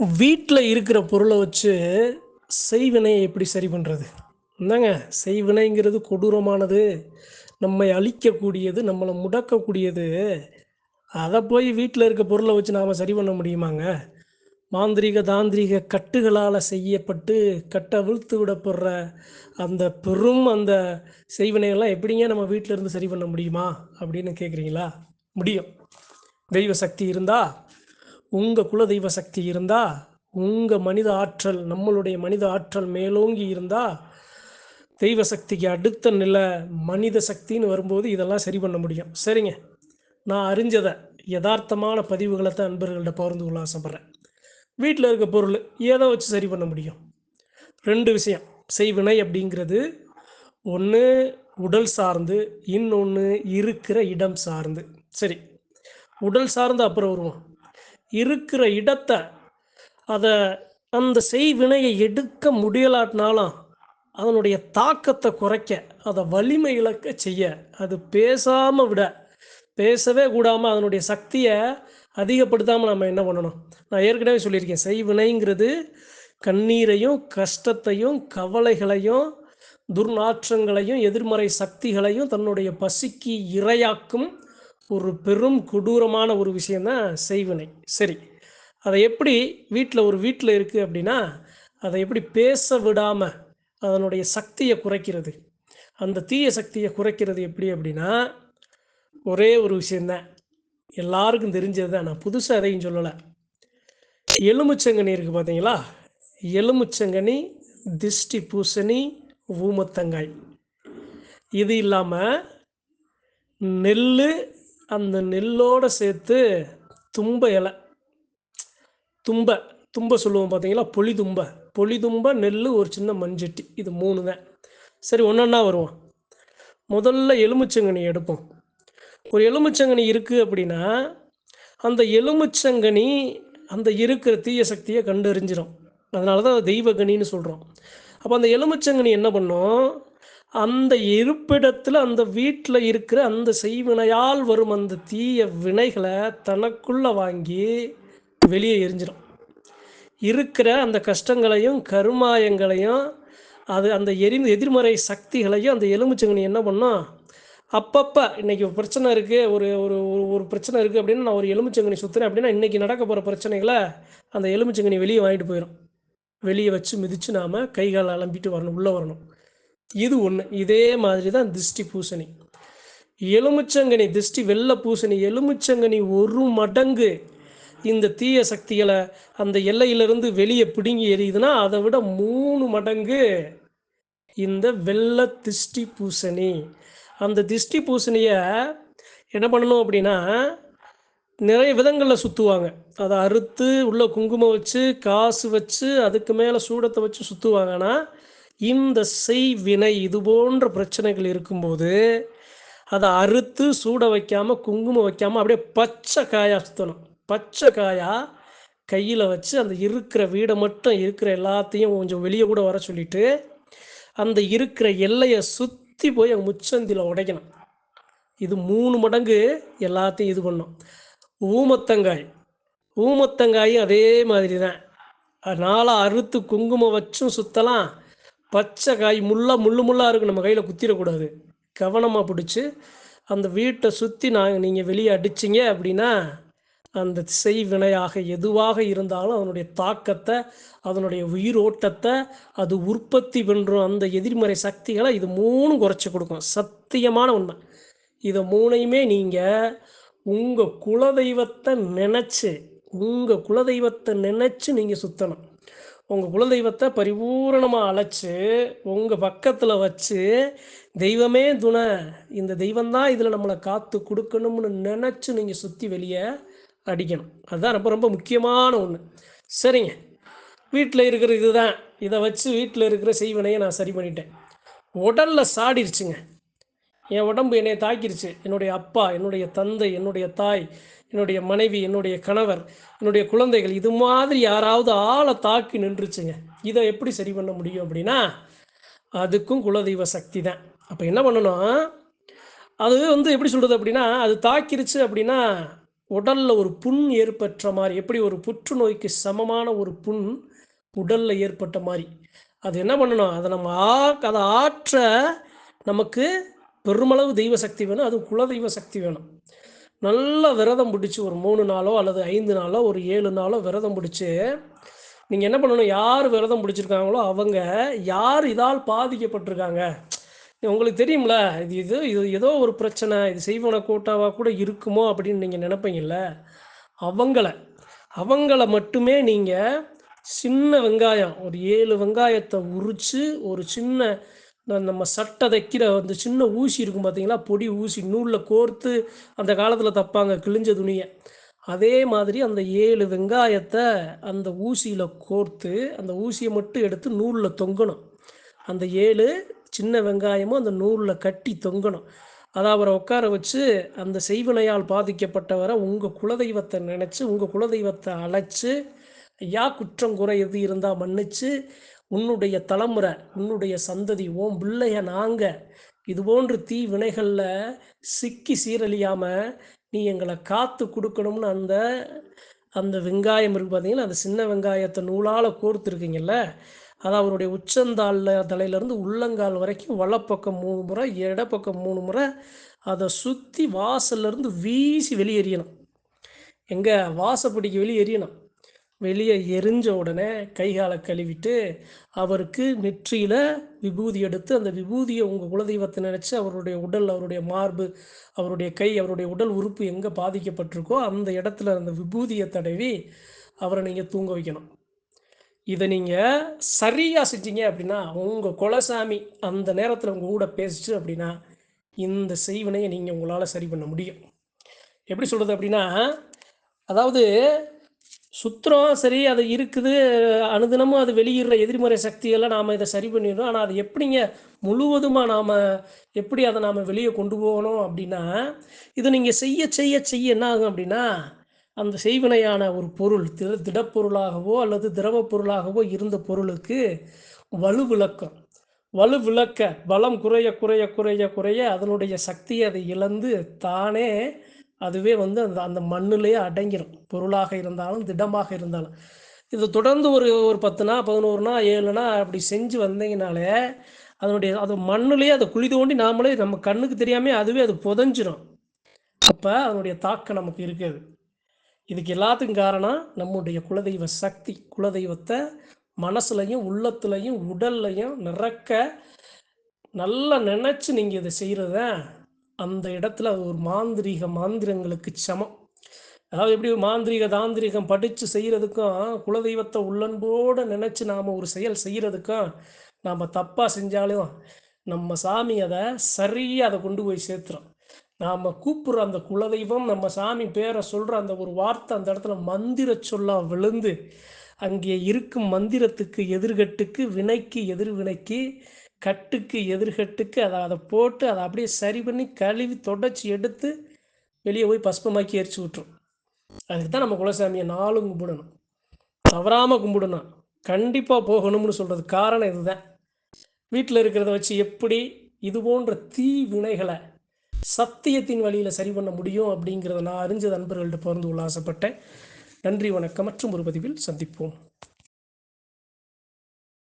வீட்டில் இருக்கிற பொருளை வச்சு செய்வினையை எப்படி சரி பண்ணுறது என்னங்க செய்வினைங்கிறது கொடூரமானது. நம்மை அழிக்கக்கூடியது நம்மளை முடக்கக்கூடியது. அதை போய் வீட்டில் இருக்க பொருளை வச்சு நாம் சரி பண்ண முடியுமாங்க? மாந்திரீக தாந்திரீக கட்டுகளால் செய்யப்பட்டு கட்டை விழுத்து விடப்படுற அந்த பெரும் அந்த செய்வினைகள்லாம் எப்படிங்க நம்ம வீட்டில் இருந்து சரி பண்ண முடியுமா? அப்படின்னு கேட்குறீங்களா முடியும். தெய்வ சக்தி இருந்தால் உங்கள் குல தெய்வ சக்தி இருந்தா உங்கள் மனித ஆற்றல் நம்மளுடைய மனித ஆற்றல் மேலோங்கி இருந்தா தெய்வ சக்திக்கு அடுத்த நிலை மனித சக்தின்னு வரும்போது இதெல்லாம் சரி பண்ண முடியும். சரிங்க. நான் அறிஞ்சதை யதார்த்தமான பதிவுகளை தான் அன்பர்கள்ட்ட பகிர்ந்து கொள்ள ஆசைப்பட்றேன். வீட்டில் இருக்க பொருள் ஏதோ வச்சு சரி பண்ண முடியும்? ரெண்டு விஷயம். செய்வினை அப்படிங்கிறது ஒன்று உடல் சார்ந்து இன்னொன்று இருக்கிற இடம் சார்ந்து. சரி. உடல் சார்ந்து அப்புறம் வருவோம். இருக்கிற இடத்த அதை அந்த செய்வினையை எடுக்க முடியலாட்டினாலும் அதனுடைய தாக்கத்தை குறைக்க அதை வலிமை இழக்க செய்ய அது பேசாமல் விட பேசவே கூடாமல் அதனுடைய சக்தியை அதிகப்படுத்தாமல் நம்ம என்ன பண்ணணும்? நான் ஏற்கனவே சொல்லியிருக்கேன் செய்வினைங்கிறது கண்ணீரையும் கஷ்டத்தையும் கவலைகளையும் துர்நாற்றங்களையும் எதிர்மறை சக்திகளையும் தன்னுடைய பசிக்கு இரையாக்கும் ஒரு பெரும் கொடூரமான ஒரு விஷயந்தான் செய்வினை. சரி. அதை எப்படி வீட்டில் ஒரு வீட்டில் இருக்குது அப்படின்னா அதை எப்படி பேச விடாமல் அதனுடைய சக்தியை குறைக்கிறது. அந்த தீய சக்தியை குறைக்கிறது எப்படி அப்படின்னா ஒரே ஒரு விஷயந்தான் எல்லாருக்கும் தெரிஞ்சது தான். நான் புதுசாக எதையும் சொல்லலை. எலுமிச்சங்கனி இருக்குது பார்த்தீங்களா எலுமிச்சங்கனி திஷ்டி பூசணி ஊமத்தங்காய். இது இல்லாமல் நெல் அந்த நெல்லோடு சேர்த்து தும்ப இலை. தும்ப தும்ப சொல்லுவோம் பார்த்தீங்களா பொலி தும்ப. பொலி தும்ப நெல் ஒரு சின்ன மண்சட்டி. இது மூணு தான். சரி ஒன்றா வருவோம். முதல்ல எலுமிச்சங்கனி எடுப்போம். ஒரு எலுமிச்சங்கனி இருக்குது அப்படின்னா அந்த எலுமிச்சங்கனி அந்த இருக்கிற தீய சக்தியை கண்டறிஞ்சிடும் அதனால தான் தெய்வகனின்னு சொல்கிறோம் அப்போ அந்த எலுமிச்சங்கனி என்ன பண்ணும்? அந்த இருப்பிடத்தில் அந்த வீட்டில் இருக்கிற அந்த செய்வினையால் வரும் அந்த தீய வினைகளை தனக்குள்ளே வாங்கி வெளியே எரிஞ்சிடும் இருக்கிற அந்த கஷ்டங்களையும் கருமாயங்களையும் அது அந்த எரி எதிர்மறை சக்திகளையும் அந்த எலுமிச்சங்கனி என்ன பண்ணோம் அப்பப்போ இன்றைக்கி பிரச்சனை இருக்குது ஒரு ஒரு ஒரு ஒரு பிரச்சனை இருக்குது அப்படின்னு நான் ஒரு எலுமிச்சங்கனி சுற்றுறேன் அப்படின்னா இன்றைக்கி நடக்க போகிற பிரச்சனைகளை அந்த எலுமிச்சங்கனி வெளியே வாங்கிட்டு போயிடும் வெளியே வச்சு மிதித்து நாம் கை கால் அலம்பிட்டு வரணும் உள்ளே வரணும். இது ஒன்று இதே மாதிரி தான் திஷ்டி பூசணி. எலுமிச்சங்கனி திஷ்டி வெள்ளை பூசணி எலுமிச்சங்கனி ஒரு மடங்கு இந்த தீய சக்திகளை அந்த எல்லையிலிருந்து வெளியே பிடுங்கி எரியுதுன்னா அதை விட மூணு மடங்கு இந்த வெள்ளை திஷ்டி பூசணி. அந்த திஷ்டி பூசணியை என்ன பண்ணணும் அப்படின்னா நிறைய விதங்களில் சுற்றுவாங்க அதை அறுத்து உள்ள குங்குமம் வச்சு காசு வச்சு அதுக்கு மேலே சூடத்தை வச்சு சுற்றுவாங்கன்னா இந்த செய்வினை இது போன்ற பிரச்சனைகள் இருக்கும்போது அதை அறுத்து சூட வைக்காமல் குங்குமம் வைக்காமல் அப்படியே பச்சை காயாக சுற்றணும் பச்சை காயாக கையில் வச்சு அந்த இருக்கிற வீடை மட்டும் இருக்கிற எல்லாத்தையும் கொஞ்சம் வெளியே கூட வர சொல்லிட்டு அந்த இருக்கிற எல்லையை சுற்றி போய் அங்கே முச்சந்தியில் உடைக்கணும். இது மூணு மடங்கு எல்லாத்தையும் இது பண்ணும். ஊமத்தங்காய். ஊமத்தங்காயும் அதே மாதிரி தான் நாளாக அறுத்து குங்குமம் வச்சும் சுற்றலாம் பச்சை காய் முள்ளா முள்ளு முள்ளாக இருக்கும் நம்ம கையில் குத்திடக்கூடாது. கவனமாக பிடிச்சி அந்த வீட்டை சுற்றி நாங்கள் நீங்கள் வெளியே அடிச்சிங்க அப்படின்னா அந்த செய்வினையாக எதுவாக இருந்தாலும் அதனுடைய தாக்கத்தை அதனுடைய உயிரோட்டத்தை அது உற்பத்தி பண்ணுறோம் அந்த எதிர்மறை சக்திகளை இது மூணும் குறைச்சி கொடுக்கும். சத்தியமான உண்மை. இதை மூணையுமே நீங்கள் உங்கள் குலதெய்வத்தை நினச்சி உங்கள் குலதெய்வத்தை நினச்சி நீங்கள் சுற்றணும் உங்கள் குலதெய்வத்தை பரிபூரணமாக அழைச்சி உங்கள் பக்கத்தில் வச்சு தெய்வமே துணை. இந்த தெய்வம்தான் இதில் நம்மளை காத்து கொடுக்கணும்னு நினச்சி நீங்கள் சுற்றி வெளியே அடிக்கணும். அதுதான் ரொம்ப ரொம்ப முக்கியமான ஒன்று சரிங்க. வீட்டில் இருக்கிற இதுதான். இதை வச்சு வீட்டில் இருக்கிற செய்வனையை நான் சரி பண்ணிட்டேன். உடலில் சாடிருச்சுங்க. என் உடம்பு என்னை தாக்கிருச்சு. என்னுடைய அப்பா என்னுடைய தந்தை என்னுடைய தாய் என்னுடைய மனைவி என்னுடைய கணவர் என்னுடைய குழந்தைகள் இது மாதிரி யாராவது ஆளை தாக்கி நின்றுச்சுங்க. இதை எப்படி சரி பண்ண முடியும் அப்படின்னா அதுக்கும் குலதெய்வ சக்தி தான். அப்போ என்ன பண்ணணும்? அது வந்து எப்படி சொல்கிறது அப்படின்னா அது தாக்கிருச்சு அப்படின்னா உடலில் ஒரு புண் ஏற்பட்ட மாதிரி எப்படி ஒரு புற்றுநோய்க்கு சமமான ஒரு புண் உடலில் ஏற்பட்ட மாதிரி அது என்ன பண்ணணும்? அதை நம்ம ஆ அதை ஆற்ற நமக்கு பெருமளவு தெய்வ சக்தி வேணும் அது குல தெய்வ சக்தி வேணும். நல்ல விரதம் பிடிச்சி ஒரு மூணு நாளோ அல்லது ஐந்து நாளோ ஒரு ஏழு நாளோ விரதம் பிடிச்சி நீங்கள் என்ன பண்ணணும்? யார் விரதம் பிடிச்சிருக்காங்களோ அவங்க யார் இதால் பாதிக்கப்பட்டிருக்காங்க? உங்களுக்கு தெரியும்ல இது இது இது ஏதோ ஒரு பிரச்சனை இது செய்வன கூட்டாவாக கூட இருக்குமோ அப்படின்னு நீங்கள் நினைப்பீங்கல்ல? அவங்கள அவங்கள மட்டுமே நீங்கள் சின்ன வெங்காயம் ஒரு ஏழு வெங்காயத்தை உரித்து ஒரு சின்ன நம்ம சட்டை தைக்கிற அந்த சின்ன ஊசி இருக்கும் பார்த்தீங்களா பொடி ஊசி நூலில் கோர்த்து அந்த காலத்தில் தப்பாங்க கிழிஞ்ச துணியை. அதே மாதிரி அந்த ஏழு வெங்காயத்தை அந்த ஊசியில் கோர்த்து அந்த ஊசியை மட்டும் எடுத்து நூலில் தொங்கணும். அந்த ஏழு சின்ன வெங்காயமும் அந்த நூலில் கட்டி தொங்கணும். அதை அவரை உட்கார வச்சு அந்த செய்வினையால் பாதிக்கப்பட்டவரை உங்கள் குலதெய்வத்தை நினச்சி உங்கள் குலதெய்வத்தை அழைச்சி ஐயா குற்றம் குறை எது இருந்தால் மன்னிச்சு உன்னுடைய தலைமுறை உன்னுடைய சந்ததி ஓம் பிள்ளைய நாங்கள் இது போன்று தீ வினைகளில் சிக்கி சீரழியாமல் நீ எங்களை காத்து கொடுக்கணும்னு அந்த அந்த வெங்காயம் இருக்குது பார்த்தீங்கன்னா அந்த சின்ன வெங்காயத்தை நூலால் கோர்த்துருக்கீங்கல்ல? அது அவருடைய உச்சந்தாளில் தலையிலேருந்து உள்ளங்கால் வரைக்கும் வலப்பக்கம் மூணு முறை இடப்பக்கம் மூணு முறை அதை சுற்றி வாசல்லேருந்து வீசி வெளியேறியணும். எங்கே? வாசப்படிக்கு வெளியேறியணும். வெளியே எரிஞ்ச உடனே கைகாலை கழுவிட்டு அவருக்கு நெற்றியில் விபூதி எடுத்து அந்த விபூதியை உங்கள் குலதெய்வத்தை நினச்சி அவருடைய உடல் அவருடைய மார்பு அவருடைய கை அவருடைய உடல் உறுப்பு எங்கே பாதிக்கப்பட்டிருக்கோ அந்த இடத்துல அந்த விபூதியை தடவி அவரை நீங்கள் தூங்க வைக்கணும். இதை நீங்கள் சரியாக செஞ்சீங்க அப்படின்னா உங்கள் குலசாமி அந்த நேரத்தில் உங்கள் கூட பேசிச்சு அப்படின்னா இந்த செய்வினையை நீங்கள் உங்களால் சரி பண்ண முடியும். எப்படி சொல்கிறது அப்படின்னா அதாவது சுத்திரம் சரி அது இருக்குது. அனுதினமும் அது வெளியிடுற எதிர்மறை சக்தியெல்லாம் நாம் இதை சரி பண்ணிடுறோம். ஆனால் அது எப்படிங்க? முழுவதுமாக நாம் எப்படி அதை நாம் வெளியே கொண்டு போகணும் அப்படின்னா இதை நீங்கள் செய்ய செய்ய செய்ய என்ன ஆகும் அப்படின்னா அந்த செய்வினையான ஒரு பொருள் திட திடப்பொருளாகவோ அல்லது திரவ பொருளாகவோ இருந்த பொருளுக்கு வலு விளக்கம். வலு விளக்க பலம் குறைய குறைய குறைய குறைய அதனுடைய சக்தியை அதை இழந்து தானே அதுவே வந்து அந்த அந்த மண்ணிலேயே அடங்கிடும் பொருளாக இருந்தாலும் திடமாக இருந்தாலும். இது தொடர்ந்து ஒரு ஒரு பத்துனா பதினோருனா ஏழுனா அப்படி செஞ்சு வந்தீங்கனாலே அதனுடைய அது மண்ணுலேயே அதை குழி தோண்டி நாமளே நம்ம கண்ணுக்கு தெரியாமல் அதுவே அது புதஞ்சிடும் அப்போ அதனுடைய தாக்கம் நமக்கு இருக்காது. இதுக்கு எல்லாத்துக்கும் காரணம் நம்முடைய குலதெய்வ சக்தி. குலதெய்வத்தை மனசுலையும் உள்ளத்துலையும் உடல்லையும் நிறக்க நல்லா நினச்சி நீங்கள் இதை செய்கிறத அந்த இடத்துல அது ஒரு மாந்திரீக மாந்திரங்களுக்கு சமம். அதாவது எப்படி மாந்திரிக தாந்திரிகம் படித்து செய்கிறதுக்கும் குலதெய்வத்தை உள்ளன்போடு நினச்சி நாம் ஒரு செயல் செய்கிறதுக்கும் நாம் தப்பாக செஞ்சாலும் நம்ம சாமி அதை சரியாக அதை கொண்டு போய் சேர்த்துறோம் நாம் கூப்பிட்ற அந்த குலதெய்வம் நம்ம சாமி பேரை சொல்கிற அந்த ஒரு வார்த்தை அந்த இடத்துல மந்திர சொல்லா விழுந்து அங்கே இருக்கும் மந்திரத்துக்கு எதிர்கட்டுக்கு வினைக்கு எதிர்வினைக்கு கட்டுக்கு எதிர்கட்டுக்கு அதை அதை போட்டு அதை அப்படியே சரி பண்ணி கழுவி தொடச்சி எடுத்து வெளியே போய் பஸ்பமாக்கி எரிச்சு விட்டுரும். அதுக்கு தான் நம்ம குலசாமியை நாளும் கும்பிடணும். தவறாமல் கும்பிடணும் கண்டிப்பாக போகணும்னு சொல்கிறது காரணம் இதுதான். வீட்டில் இருக்கிறத வச்சு எப்படி இது போன்ற தீ வினைகளை சத்தியத்தின் வழியில் சரி பண்ண முடியும் அப்படிங்கிறத நான் அறிஞ்ச நண்பர்கள்ட்ட பிறந்து உள்ள ஆசைப்பட்டேன். நன்றி வணக்கம். மற்றும் ஒரு பதிவில் சந்திப்போம்.